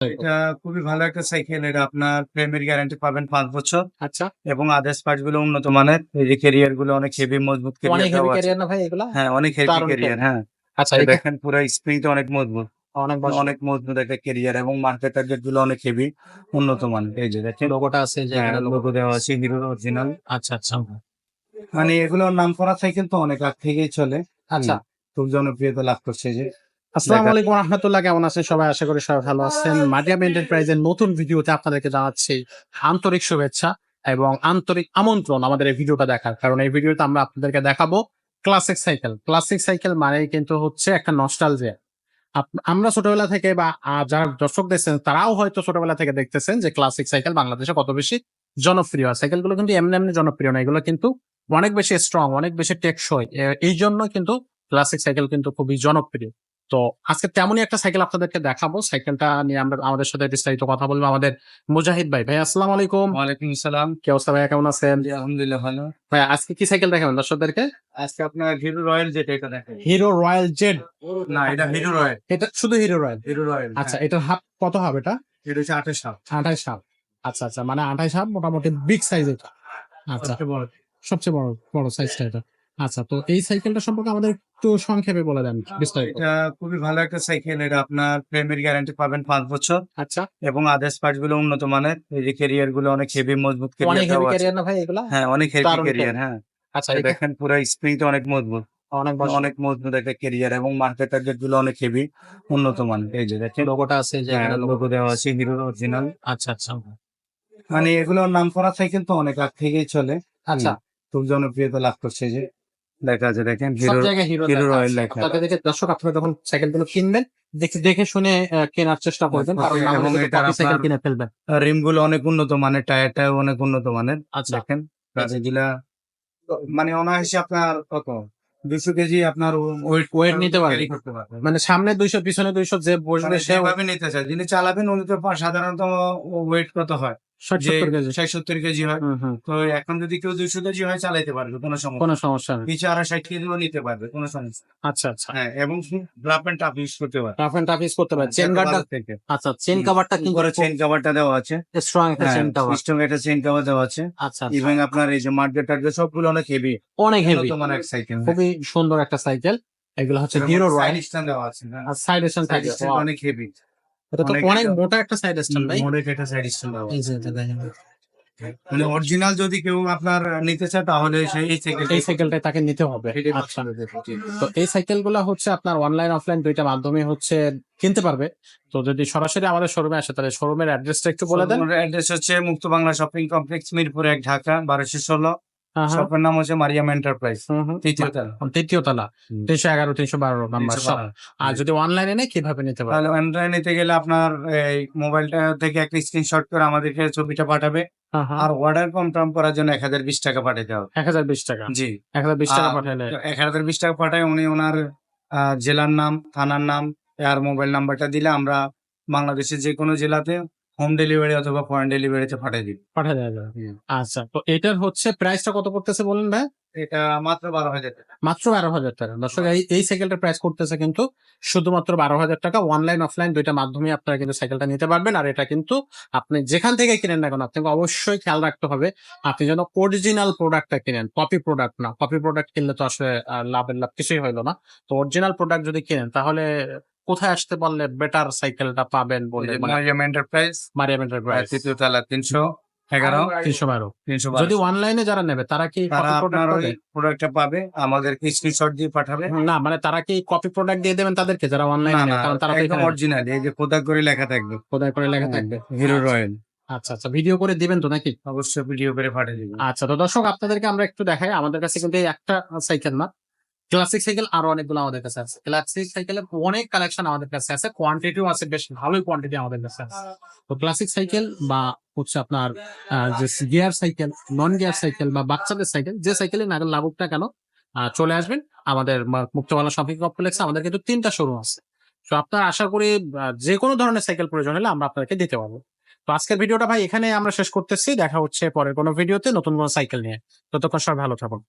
এটা খুবই ভালো একটা সাইকেল এটা আপনার ফ্রেমের গ্যারান্টি পাবেন পাঁচ বছর। আচ্ছা। এবং আদার্স পার্টসগুলো উন্নত মানের এই যে ক্যারিয়ারগুলো অনেক হেভি মজবুত অনেক হেভি ক্যারিয়ার না ভাই এগুলা? হ্যাঁ অনেক হেভি ক্যারিয়ার হ্যাঁ। আচ্ছা দেখেন পুরো স্প্রিংটা অনেক মজবুত। অনেক অনেক মজবুত একটা ক্যারিয়ার এবং মার্কেট টার্গেটগুলো অনেক হেভি উন্নত মানের। এই যে দেখেন। লোগোটা আছে যে লোগো লোগো দেওয়া আছে। হিরোর অরিজিনাল আচ্ছা আচ্ছা। মানে এগুলোর নাম করা সাইকেল তো অনেক আগ থেকেই চলে। আচ্ছা। খুব জনপ্রিয়তা লাভ করছে যে। আসসালামু আলাইকুম রহমতুল্লাহ কেমন আছেন? সবাই আশা করি সবাই ভালো আছেন। মাডিয়াম এন্টারপ্রাইজের নতুন ভিডিওতে আপনাদেরকে জানাচ্ছি আন্তরিক শুভেচ্ছা এবং আন্তরিক আমন্ত্রণ আমাদের এই ভিডিওটা দেখার। কারণ এই ভিডিওতে আমরা আপনাদেরকে দেখাবো ক্লাসিক সাইকেল ক্লাসিক সাইকেল মানেই কিন্তু হচ্ছে একটা নস্টালজিয়া আমরা ছোটবেলা থেকে বা আহ, যারা দর্শক দেখছেন তারাও হয়তো ছোটবেলা থেকে দেখতেছেন যে ক্লাসিক সাইকেল বাংলাদেশে কত বেশি জনপ্রিয়। সাইকেলগুলো কিন্তু এমনি এমনি জনপ্রিয় না এগুলো কিন্তু অনেক বেশি স্ট্রং অনেক বেশি টেকসই। এই জন্য কিন্তু ক্লাসিক সাইকেল কিন্তু খুবই জনপ্রিয়। তো আজকে তেমনই একটা সাইকেল আপনাদেরকে দেখাবো। সাইকেলটা নিয়ে আমরা আমাদের সাথে বিস্তারিত কথা বলব আমাদের মুজাহিদ ভাই। ভাই আসসালাম আলাইকুম। ওয়ালাইকুম আসসালাম। কি অবস্থা ভাই কেমন আছেন? আলহামদুলিল্লাহ ভালো। ভাই আজকে কি সাইকেল দেখাবেন দর্শকদেরকে? আজকে আপনার হিরো রয়্যাল যেটা এটা দেখেন হিরো রয়্যাল জেড না এটা হিরো রয়্যাল এটা শুধু হিরো রয়্যাল হিরো রয়্যাল আচ্ছা এটা হাফ কত হবে এটা? এটা হচ্ছে আঠাশ সাল আঠাইশ হাফ। আচ্ছা আচ্ছা মানে আঠাইশ হাফ মোটামুটি বিগ সাইজ এটা। আচ্ছা। সবচেয়ে বড়। সবচেয়ে বড় বড় সাইজটা এটা। আচ্ছা তো এই সাইকেলটা সম্পর্কে আমাদের একটু সংক্ষেপে বলে দেন বিস্তারিত। এটা খুবই ভালো একটা সাইকেল এটা আপনার ফ্রেমের গ্যারান্টি পাবেন পাঁচ বছর। আচ্ছা। এবং আদার্স পার্টসগুলো উন্নত মানের এই যে ক্যারিয়ারগুলো অনেক হেভি মজবুত অনেক হেভি ক্যারিয়ার না ভাই এগুলা? হ্যাঁ অনেক হেভি ক্যারিয়ার হ্যাঁ। আচ্ছা দেখেন পুরো স্প্রিংটা অনেক মজবুত। অনেক অনেক মজবুত একটা ক্যারিয়ার এবং মার্কেট টার্গেটগুলো অনেক হেভি উন্নত মানের। এই যে দেখেন। লোগোটা আছে যে লোগো লোগো দেওয়া আছে হিরোর অরিজিনাল আচ্ছা আচ্ছা। মানে এগুলোর নাম করা সাইকেল তো অনেক আগ থেকেই চলে। আচ্ছা। খুব জনপ্রিয়তা লাভ করছে যে। দেখা আছে দেখেন হিরো হিরো রয়্যাল লেখা। আপনাদের দেখে দর্শক আপনারা যখন সাইকেলগুলো কিনবেন দেখে দেখে শুনে কেনার চেষ্টা করবেন কারণ কপি সাইকেল কিনে ফেলবেন। রিমগুলো অনেক উন্নত মানের টায়ারটাও অনেক উন্নত মানের। আচ্ছা। দেখেন এগুলা মানে অনায়াসে আপনার কত? দুশো কেজি আপনার ওয়েট Weight নিতে পারবে। মানে সামনে দুইশো পিছনে দুইশো যে বসবে সেভাবে নিতে চায় যিনি চালাবেন উনি তো সাধারণত ওয়েট কত হয়? ষাট কেজি। হয়। তো এখন যদি কেউ দুশো কেজি হয় চালাইতে পারবে কোনো সমস্যা কোনো সমস্যা নেই। পিছে আরও ষাট কেজিও নিতে পারবে কোনো সমস্যা আচ্ছা আচ্ছা। হ্যাঁ এবং রাফ এন্ড টাফ ইউজ করতে পারবে। রাফ এন্ড টাফ ইউজ করতে পারে চেন গার্ডটা থেকে। আচ্ছা চেন কাভারটা কিন্তু করে চেন কভারটা দেওয়া আছে। স্ট্রং একটা চেন কাভার সিস্টেম একটা চেন কভার দেওয়া আছে। আচ্ছা। ইভেন আপনার এই যে মার্কেট টার্গেট সবগুলো অনেক হেভি অনেক হেভি তোমার এক সাইকেল খুবই সুন্দর একটা সাইকেল এগুলো হচ্ছে হিরো রয়্যাল স্ট্যান্ড দেওয়া আছে হ্যাঁ। আর সাইড স্ট্যান্ড থাকে অনেক হেভি এটা তো অনেক অনেক মোটা একটা সাইড স্ট্যান্ড ভাই। মডেল এটা সাইড স্ট্যান্ড দেওয়া এই যে দেখেন। মানে অরিজিনাল যদি কেউ আপনার নিতে চায় তাহলে সেই এই সাইকেল এই সাইকেলটাই তাকে নিতে হবে। আচ্ছা। তো এই হচ্ছে আপনার অনলাইন অফলাইন দুইটা মাধ্যমে হচ্ছে কিনতে পারবে। তো যদি সরাসরি আমাদের শোরুমে আসে তাহলে শোরুমের অ্যাড্রেসটা একটু বলে দেন। অ্যাড্রেস হচ্ছে মুক্ত বাংলা শপিং কমপ্লেক্স মিরপুর এক ঢাকা বারোশো ষোলো। শপের নাম হচ্ছে মারিয়াম এন্টারপ্রাইজ। তৃতীয় তলা। তৃতীয় তলা তিনশো এগারো তিনশো বারো নাম্বার সব আর যদি অনলাইনে নেই কীভাবে নিতে পারবে? তাহলে অনলাইন নিতে গেলে আপনার এই মোবাইলটা থেকে একটা স্ক্রিনশট করে আমাদেরকে ছবিটা পাঠাবে। হ্যাঁ, হ্যাঁ। আর অর্ডার কনফার্ম করার জন্য এক হাজার বিশ টাকা পাঠাতে হবে। এক হাজার বিশ টাকা? জি। এক হাজার বিশ টাকা পাঠালে এক হাজার বিশ টাকা পাঠায় উনি ওনার আহ, জেলার নাম থানার নাম আর মোবাইল নাম্বারটা দিলে আমরা বাংলাদেশের যে কোনো জেলাতে হোম ডেলিভারি অথবা ফরেন ডেলিভারিতে পাঠিয়ে দিই পাঠা দেওয়া যাবে। আচ্ছা তো এটার হচ্ছে প্রাইসটা কত পড়তেছে বলেন ভাই? এটা মাত্র বারো হাজার টাকা। মাত্র বারো হাজার টাকা। দর্শক এই এই সাইকেলটার প্রাইস করতেছে কিন্তু শুধুমাত্র বারো হাজার টাকা অনলাইন অফলাইন দুইটা মাধ্যমে আপনারা কিন্তু সাইকেলটা নিতে পারবেন। আর এটা কিন্তু আপনি যেখান থেকে কিনেন না কেন আপনাকে অবশ্যই খেয়াল রাখতে হবে আপনি যেন অরিজিনাল প্রোডাক্টটা কিনেন। কপি প্রোডাক্ট না। কপি প্রোডাক্ট কিনলে তো আসলে লাভের লাভ কিছুই হইল না। তো অরিজিনাল প্রোডাক্ট যদি কিনেন তাহলে কোথায় আসতে পারলে বেটার সাইকেলটা পাবেন বলে মানে মারিয়াম এন্টারপ্রাইজ মারিয়াম এন্টারপ্রাইজ তৃতীয় তলা তিনশো এগারো। তিনশো বারো। তিনশো যদি অনলাইনে যারা নেবে তারা কি তারা আপনার প্রোডাক্ট ওই প্রোডাক্টটা পাবে আমাদেরকে স্ক্রিনশট দিয়ে পাঠাবে। না মানে তারা কি কপি প্রোডাক্ট দিয়ে দেবেন তাদেরকে যারা অনলাইনে কারণ তারা তো একদম অরিজিনাল এই যে কোদাক করে লেখা থাকবে। খোদাই করে লেখা থাকবে। Hero Royal. আচ্ছা আচ্ছা ভিডিও করে দিবেন তো নাকি? অবশ্যই ভিডিও করে পাঠিয়ে দিবেন। আচ্ছা তো দর্শক আপনাদেরকে আমরা একটু দেখাই। আমাদের কাছে কিন্তু এই একটা সাইকেল না ক্লাসিক সাইকেল আরও অনেকগুলো আমাদের কাছে আছে। ক্লাসিক সাইকেলের অনেক কালেকশন আমাদের কাছে আছে। কোয়ান্টিটিও আছে, বেশ ভালোই কোয়ান্টিটি আমাদের কাছে আছে। তো ক্লাসিক সাইকেল বা হচ্ছে আপনার যে gear cycle non gear cycle বা বাচ্চাদের সাইকেল যে সাইকেলে না লাগুক না কেন চলে আসবেন। আমাদের মুক্তবালা শপিং কমপ্লেক্সে আমাদের কিন্তু তিনটা শোরুম আছে। তো আপনার আশা করি যে কোনো ধরনের সাইকেল প্রয়োজন হলে আমরা আপনাদেরকে দিতে পারব। তো আজকের ভিডিওটা ভাই এখানে আমরা শেষ করতেছি। দেখা হচ্ছে পরের কোনো ভিডিওতে নতুন কোনো সাইকেল নিয়ে। ততক্ষণ সবাই ভালো থাকুন।